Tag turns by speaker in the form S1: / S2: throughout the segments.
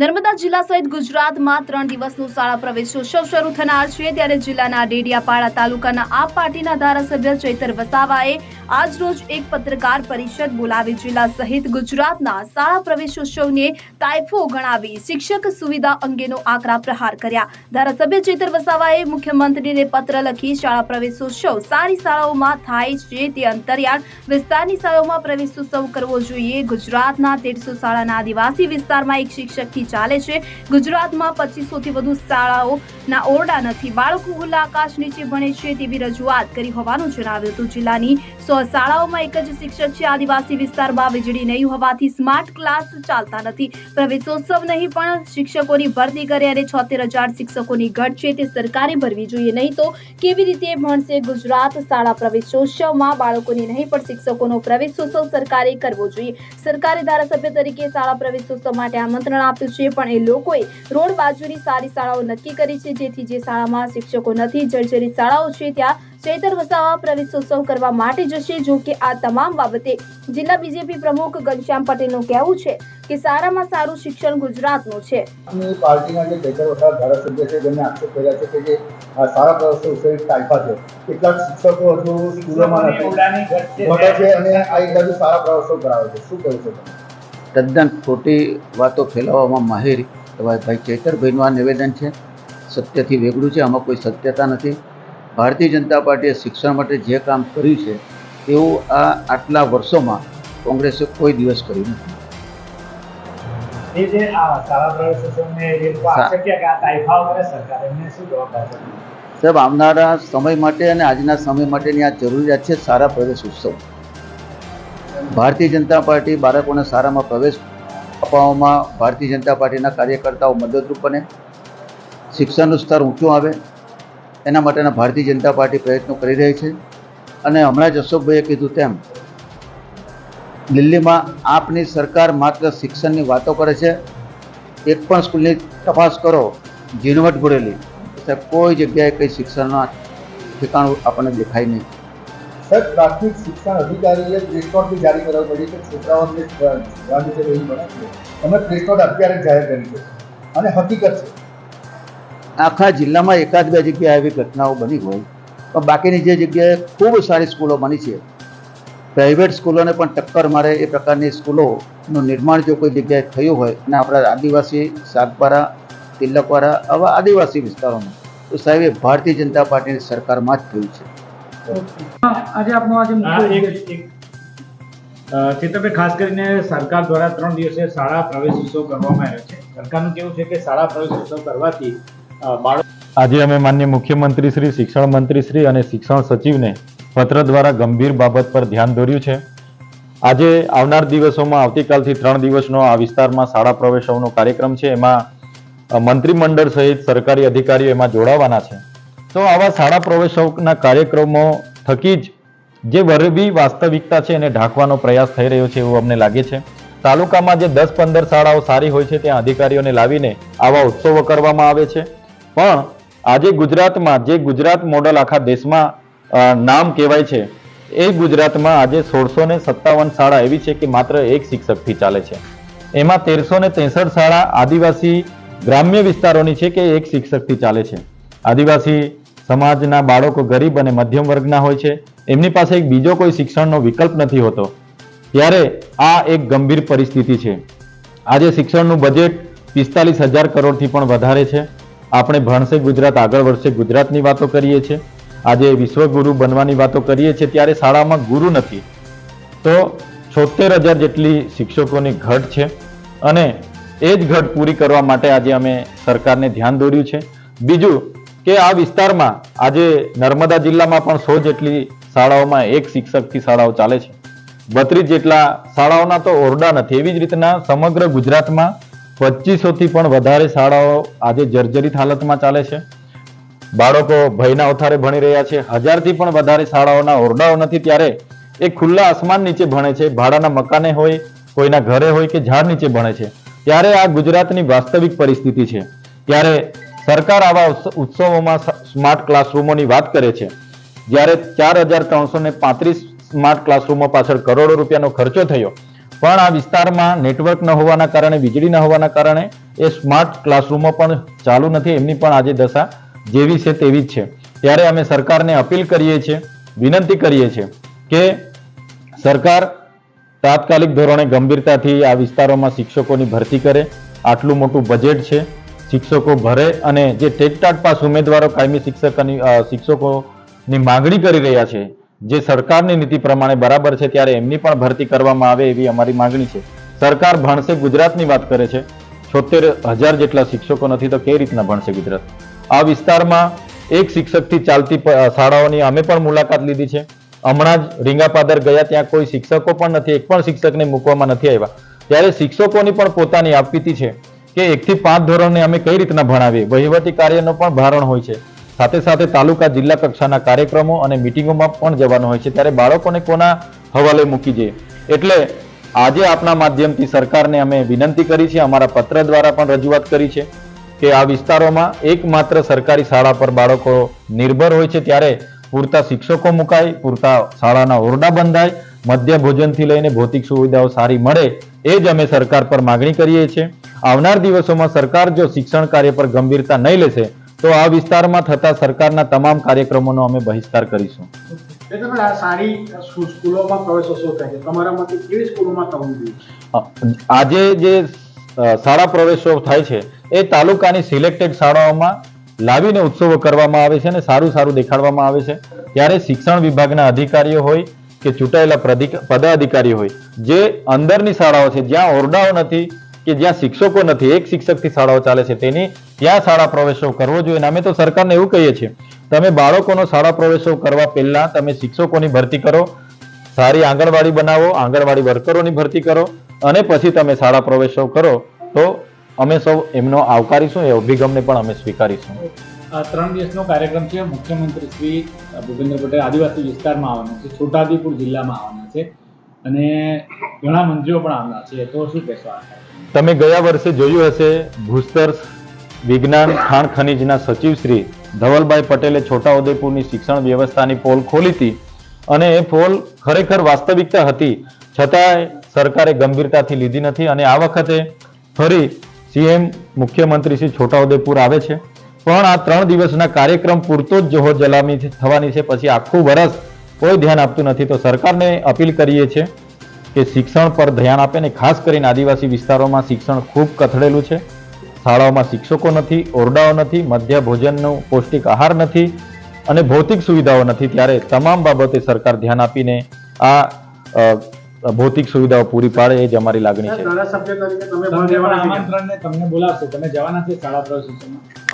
S1: નર્મદા જિલ્લા સહિત ગુજરાતમાં ત્રણ દિવસનો શાળા પ્રવેશોત્સવ શરૂ થનાર છે. ત્યારે જિલ્લાના ડેડિયાપાડા તાલુકાના આપ પાર્ટીના ધારાસભ્ય ચૈતર વસાવાએ આજ રોજ એક પત્રકાર પરિષદ બોલાવી જિલ્લા સહિત ગુજરાતના શાળા પ્રવેશોત્સવને તાઇફો ગણાવી શિક્ષક સુવિધા અંગેનો આકરા પ્રહાર કર્યા. ધારાસભ્ય ચૈતર વસાવાએ મુખ્યમંત્રીને પત્ર લખી શાળા પ્રવેશોત્સવ સારી શાળાઓમાં થાય છે તે અંતરિયાળ વિસ્તારની શાળાઓમાં પ્રવેશોત્સવ કરવો જોઈએ. ગુજરાતના તેરસો શાળાના આદિવાસી વિસ્તારમાં એક શિક્ષકથી ચાલે છે. ગુજરાતમાં પચીસોથી વધુ શાળાઓના ઓરડા નથી. બાળકો ખુલ્લા આકાશ નીચે ભણે છે તેવી રજૂઆત કરી હોવાનું જણાવ્યું હતું. જિલ્લાની સો શાળાઓમાં એક જ શિક્ષક છે. આદિવાસી વિસ્તારમાં વીજળી નહીં હોવાથી સ્માર્ટ ક્લાસ ચાલતા નથી. પ્રવેશોત્સવ નહીં, પણ શિક્ષકોની ભરતી કરે અને છોતેર હજાર શિક્ષકોની ઘટ છે તે સરકારે ભરવી જોઈએ. નહીં તો કેવી રીતે ભણશે ગુજરાત શાળા પ્રવેશોત્સવમાં? બાળકોની નહીં, પણ શિક્ષકોનો પ્રવેશોત્સવ સરકારે કરવો જોઈએ. સરકારે ધારાસભ્ય તરીકે શાળા પ્રવેશોત્સવ માટે આમંત્રણ આપ્યું છે. પણ એ લોકોએ રોડ બાજુની સારી શાળાઓ નક્કી કરી છે જેથી જે શાળામાં શિક્ષકો નથી જર્જરિત શાળાઓ છે ત્યાં ચૈતર વસાવા પ્રવેશોત્સવ કરવા માટે જશે. જો કે આ તમામ બાબતે જિલ્લા બીજેપી પ્રમુખ ઘનશ્યામ પટેલનું કહેવું છે કે સારામાં સારું શિક્ષણ ગુજરાતનું છે.
S2: પાર્ટીના જે ચેતર વસાવા ધારાસભ્ય છે જેમને આક્ષેપ કર્યા છે કે જે સારા પ્રવાસો વિષય ટાઈફા છે કેટલાક શિક્ષકો હજુ સ્કૂલોમાં નથી. છે. અને આ એક બાજુ સારા પ્રવેશો કરાવે છે. શું કહેવું છે તમે?
S3: તદ્દન ખોટી વાતો ફેલાવવામાં માહિર એવા ભાઈ ચેતરભાઈનું આ નિવેદન છે. સત્યથી વેગળું છે આમાં કોઈ સત્યતા નથી. ભારતીય જનતા પાર્ટીએ શિક્ષણ માટે જે કામ કર્યું છે એવું આ આટલા વર્ષોમાં કોંગ્રેસે કોઈ દિવસ કર્યું નથી. સાહેબ આવનારા સમય માટે અને આજના સમય માટેની આ જરૂરિયાત છે સારા પ્રદેશ ઉત્સવ. ભારતીય જનતા પાર્ટી બાળકોને સારામાં પ્રવેશ અપાવવામાં ભારતીય જનતા પાર્ટીના કાર્યકર્તાઓ મદદરૂપ બને. શિક્ષણનું સ્તર ઊંચું આવે. એના માટેના ભારતીય જનતા પાર્ટી પ્રયત્નો કરી રહી છે. અને હમણાં જ અશોકભાઈએ કીધું તેમ, દિલ્હીમાં આપની સરકાર માત્ર શિક્ષણની વાતો કરે છે. એક પણ સ્કૂલની તપાસ કરો. ઝીણવટ ભરેલી. કોઈ જગ્યાએ કંઈ શિક્ષણના ઠેકાણું આપણને દેખાય નહીં.
S2: સર પ્રાથમિક શિક્ષણ અધિકારીએ બી જારી કરવા પડી કે છોકરાઓને ગાંધી છે એવું બને છે તમે પ્રેસ અત્યારે જાહેર કરી છે. અને હકીકત છે.
S3: આખા જિલ્લામાં એકાદ બે જગ્યાએ આવી ઘટનાઓ બની હોય, પણ બાકીની જે જગ્યાએ ખૂબ સારી સ્કૂલો બની છે. પ્રાઇવેટ સ્કૂલોને પણ ટક્કર મારે એ પ્રકારની સ્કૂલોનું નિર્માણ જો કોઈ જગ્યાએ થયું હોય, અને આપણા આદિવાસી સાગબારા તિલકવાળા આવા આદિવાસી વિસ્તારોમાં, તો સાહેબ એ ભારતીય જનતા પાર્ટીની સરકારમાં જ થયું છે.
S4: આજે આપનો આજે
S5: ચેતનભાઈ ખાસ કરીને સરકાર દ્વારા ત્રણ દિવસે શાળા પ્રવેશ ઉત્સવ કરવામાં આવ્યો છે. સરકારનું કેવું છે કે શાળા પ્રવેશ ઉત્સવ કરવાથી બાળકો
S6: આજે અમે માન્ય મુખ્યમંત્રી શ્રી શિક્ષણ મંત્રી શ્રી અને શિક્ષણ સચિવને પત્ર દ્વારા ગંભીર બાબત પર ધ્યાન દોર્યું છે. આજે આવનાર દિવસોમાં આવતીકાલથી ત્રણ દિવસનો આ વિસ્તારમાં શાળા પ્રવેશોનો કાર્યક્રમ છે. એમાં મંત્રીમંડળ સહિત સરકારી અધિકારીઓ એમાં જોડાવાના છે. તો આવા શાળા પ્રવેશોના કાર્યક્રમો થકી જ જે વરબી વાસ્તવિકતા છે એને ઢાંકવાનો પ્રયાસ થઈ રહ્યો છે એવું અમને લાગે છે. તાલુકામાં જે દસ પંદર શાળાઓ સારી હોય છે, ત્યાં અધિકારીઓને લાવીને આવા ઉત્સવો કરવામાં આવે છે. પણ આજે ગુજરાતમાં જે ગુજરાત મોડલ આખા દેશમાં નામ કહેવાય છે, એ ગુજરાતમાં આજે સોળસો ને સત્તાવન શાળા એવી છે કે માત્ર એક શિક્ષકથી ચાલે છે. એમાં તેરસો ને ત્રેસઠ શાળા આદિવાસી ગ્રામ્ય વિસ્તારોની છે કે એક શિક્ષકથી ચાલે છે. આદિવાસી સમાજના બાળકો ગરીબ અને મધ્યમ વર્ગના હોય છે. એમની પાસે એક બીજો કોઈ શિક્ષણનો વિકલ્પ નથી હોતો. ત્યારે આ એક ગંભીર પરિસ્થિતિ છે. આજે શિક્ષણનું બજેટ પિસ્તાલીસ હજાર કરોડથી પણ વધારે છે. આપણે ભણશે ગુજરાત, આગળ વધશે ગુજરાતની વાતો કરીએ છીએ. આજે વિશ્વગુરુ બનવાની વાતો કરીએ છીએ ત્યારે શાળામાં ગુરુ નથી. તો છોતેર હજાર જેટલી શિક્ષકોની ઘટ છે અને એ જ ઘટ પૂરી કરવા માટે આજે અમે સરકારને ધ્યાન દોર્યું છે. બીજું કે આ વિસ્તારમાં આજે નર્મદા જિલ્લામાં પણ સો જેટલી શાળાઓમાં એક શિક્ષકથી શાળાઓ ચાલે છે. બત્રીસ જેટલા શાળાઓના તો ઓરડા નથી. એવી જ રીતના સમગ્ર ગુજરાતમાં પચીસોથી પણ વધારે શાળાઓ આજે જર્જરિત હાલતમાં ચાલે છે. બાળકો ભયના ઓથારે ભણી રહ્યા છે. હજારથી પણ વધારે શાળાઓના ઓરડાઓ નથી. ત્યારે એ ખુલ્લા આસમાન નીચે ભણે છે. ભાડાના મકાને હોય, કોઈના ઘરે હોય કે ઝાડ નીચે ભણે છે. ત્યારે આ ગુજરાતની વાસ્તવિક પરિસ્થિતિ છે. ત્યારે સરકાર આવા ઉત્સવોમાં સ્માર્ટ ક્લાસરૂમોની વાત કરે છે. જ્યારે ચાર હજાર ત્રણસો પાંત્રીસ સ્માર્ટ ક્લાસરૂમો પાછળ કરોડો રૂપિયાનો ખર્ચો થયો, પણ આ વિસ્તારમાં નેટવર્ક ન હોવાના કારણે, વીજળી ન હોવાના કારણે એ સ્માર્ટ ક્લાસરૂમો પણ ચાલુ નથી, એમની પણ આજે દશા જેવી છે તેવી જ છે. ત્યારે અમે સરકારને અપીલ કરીએ છીએ, વિનંતી કરીએ છીએ કે સરકાર તાત્કાલિક ધોરણે ગંભીરતાથી આ વિસ્તારોમાં શિક્ષકોની ભરતી કરે. આટલું મોટું બજેટ છે. શિક્ષકો ભરે અને જે ટેટટાટ પાસ ઉમેદવારો કાયમી શિક્ષકની શિક્ષકોની માંગણી કરી રહ્યા છે, જે સરકારની નીતિ પ્રમાણે બરાબર છે ત્યારે એમની પણ ભરતી કરવામાં આવે એવી અમારી માંગણી છે. સરકાર ભણશે ગુજરાતની વાત કરે છે. છોતેર હજાર જેટલા શિક્ષકો નથી તો કઈ રીતના ભણશે ગુજરાત? આ વિસ્તારમાં એક શિક્ષકથી ચાલતી શાળાઓની અમે પણ મુલાકાત લીધી છે. હમણાં જ રીંગાપાદર ગયા ત્યાં કોઈ શિક્ષકો પણ નથી, એક પણ શિક્ષકને મૂકવામાં નથી આવ્યા. ત્યારે શિક્ષકોની પણ પોતાની આપવીતી છે. કે એકથી પાંચ ધોરણને અમે કઈ રીતના ભણાવીએ? વહીવટી કાર્યનો પણ ભારણ હોય છે. સાથે સાથે તાલુકા જિલ્લા કક્ષાના કાર્યક્રમો અને મિટિંગોમાં પણ જવાનું હોય છે. ત્યારે બાળકોને કોના હવાલે મૂકી જઈએ એટલે આજે આપના માધ્યમથી સરકારને અમે વિનંતી કરી છે, અમારા પત્ર દ્વારા પણ રજૂઆત કરી છે કે આ વિસ્તારોમાં એકમાત્ર સરકારી શાળા પર બાળકો નિર્ભર હોય છે. ત્યારે પૂરતા શિક્ષકો મુકાય, પૂરતા શાળાના ઓરડા બંધાય, મધ્ય ભોજનથી લઈને ભૌતિક સુવિધાઓ સારી મળે, એ જ અમે સરકાર પર માગણી કરીએ છીએ. આવનાર દિવસોમાં સરકાર જો શિક્ષણ કાર્ય પર ગંભીરતા નહીં લેશે તો આ વિસ્તારમાં થતા સરકારના તમામ કાર્યક્રમોનો અમે બહિષ્કાર કરીશું. આજે જે શાળા પ્રવેશો થાય છે એ તાલુકાની સિલેક્ટેડ શાળાઓમાં લાવીને ઉત્સવો કરવામાં આવે છે અને સારું સારું દેખાડવામાં આવે છે. ત્યારે શિક્ષણ વિભાગના અધિકારીઓ હોય કે ચૂંટાયેલા પદાધિકારી હોય જે અંદરની શાળાઓ છે જ્યાં ઓરડાઓ નથી કે જ્યાં શિક્ષકો નથી, એક શિક્ષકથી શાળાઓ ચાલે છે તેની, ત્યાં શાળા પ્રવેશો કરવો જોઈએ. અને અમે તો સરકારને એવું કહીએ છીએ, તમે બાળકોનો શાળા પ્રવેશો કરવા પહેલા તમે શિક્ષકોની ભરતી કરો, સારી આંગણવાડી બનાવો, આંગણવાડી વર્કરોની ભરતી કરો, અને પછી તમે શાળા પ્રવેશો કરો, તો અમે સૌ એમનો આવકારીશું, એ અભિગમને પણ અમે સ્વીકારીશું.
S5: આ ત્રણ દિવસનો કાર્યક્રમ છે. મુખ્યમંત્રી શ્રી ભૂપેન્દ્ર પટેલ આદિવાસી વિસ્તારમાં આવવાના છે. છોટાઉદેપુર જિલ્લામાં આવવાના છે. અને ઘણા મંત્રીઓ પણ આવવાના છે, તો શું કહેશો
S6: તમે ગયા વર્ષે જોયું હશે, ભૂસ્તર વિજ્ઞાન ખાણ ખનીજના સચિવ શ્રી ધવલભાઈ પટેલે છોટાઉદેપુરની શિક્ષણ વ્યવસ્થાની પોલ ખોલી હતી અને એ પોલ ખરેખર વાસ્તવિકતા હતી. છતાંય સરકારે ગંભીરતાથી લીધી નથી અને આ વખતે ફરી સીએમ મુખ્યમંત્રી શ્રી છોટાઉદેપુર આવે છે. પણ આ ત્રણ દિવસના કાર્યક્રમ પૂરતો જ જોહો જલામી થવાની છે. પછી આખું વર્ષ કોઈ ધ્યાન આપતું નથી. તો સરકારને અપીલ કરીએ છીએ કે શિક્ષણ પર ધ્યાન આપે ને ખાસ કરીને આદિવાસી વિસ્તારોમાં શિક્ષણ ખૂબ કથળેલું છે. શાળાઓમાં શિક્ષકો નથી ઓરડાઓ નથી મધ્ય ભોજનનો પૌષ્ટિક આહાર નથી અને ભૌતિક સુવિધાઓ નથી. ત્યારે તમામ બાબતે સરકાર ધ્યાન આપીને આ ભૌતિક સુવિધાઓ પૂરી પાડે એ જ અમારી લાગણી છે.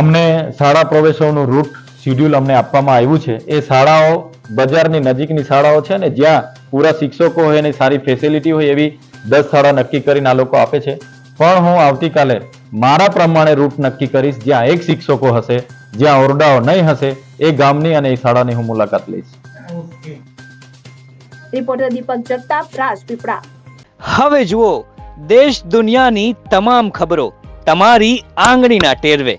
S6: અમને શાળા પ્રવેશોનું રૂટ શિડ્યુલ અમને આપવામાં આવ્યું છે. એ શાળાઓ બજારની નજીકની શાળાઓ છે ને જ્યાં પૂરા શિક્ષકો હોય અને સારી ફેસિલિટી હોય એવી દસ શાળા નક્કી કરીને આ લોકો આપે છે. પણ હું આવતીકાલે મારા પ્રમાણે રૂટ નક્કી કરીશ જ્યાં એક શિક્ષકો હશે જ્યાં ઓરડાઓ નહીં હશે એ ગામની અને એ શાળાની હું મુલાકાત લઈશ.
S1: રિપોર્ટર દીપક જગતાપ રાજપીપળા.
S7: હવે જુઓ દેશ દુનિયાની તમામ ખબરો તમારી આંગળીના ટેરવે.